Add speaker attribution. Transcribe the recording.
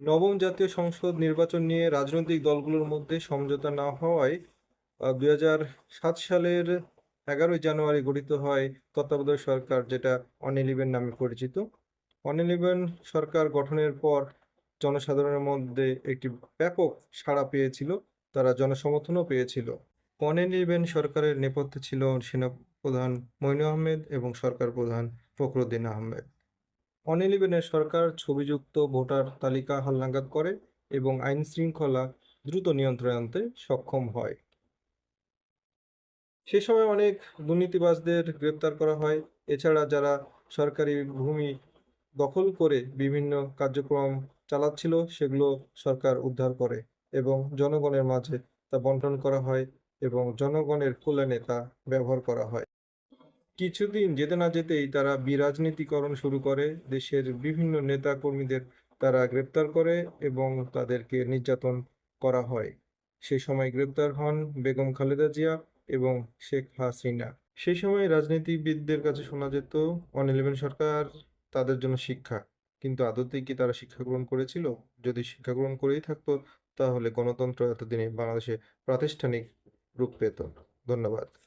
Speaker 1: নবম জাতীয় সংসদ নির্বাচন নিয়ে রাজনৈতিক দলগুলোর মধ্যে সমঝোতা না হওয়ায় দুই সাত সালের এগারোই জানুয়ারি গঠিত হয় তত্ত্বাবধায়ক সরকার, যেটা অন ইলেভেন নামে পরিচিত। অন ইলেভেন সরকার গঠনের পর জনসাধারণের মধ্যে একটি ব্যাপক সাড়া পেয়েছিল, তারা জনসমর্থনও পেয়েছিল। অন ইলেভেন সরকারের নেপথ্যে ছিল সেনাপ্রধান মইনু আহমেদ এবং সরকার প্রধান ফখরুদ্দিন আহমেদ। অন ইলেভেনের সরকার ছবিযুক্ত ভোটার তালিকা হালনাগাদ করে এবং আইন শৃঙ্খলা দ্রুত নিয়ন্ত্রণে আনতে সক্ষম হয়। সে সময় অনেক দুর্নীতিবাজদের গ্রেপ্তার করা হয়। এছাড়া যারা সরকারি ভূমি দখল করে বিভিন্ন কার্যক্রম চালাচ্ছিল, সেগুলো সরকার উদ্ধার করে এবং জনগণের মাঝে তা বন্টন করা হয় এবং জনগণের কল্যাণে তা ব্যবহার করা হয়। কিছুদিন যেতে না যেতেই তারা বিরাজনীতিকরণ শুরু করে। দেশের বিভিন্ন নেতা কর্মীদের তারা গ্রেপ্তার করে এবং তাদেরকে নির্যাতন করা হয়। সে সময় গ্রেপ্তার হন বেগম খালেদা জিয়া এবং শেখ হাসিনা। সেই সময় রাজনীতিবিদদের কাছে শোনা যেত ওয়ান ইলেভেন সরকার তাদের জন্য শিক্ষা। কিন্তু আদতে কি তারা শিক্ষা গ্রহণ করেছিল? যদি শিক্ষা গ্রহণ করেই থাকতো, তাহলে গণতন্ত্র এতদিনে বাংলাদেশে প্রাতিষ্ঠানিক রূপ পেত। ধন্যবাদ।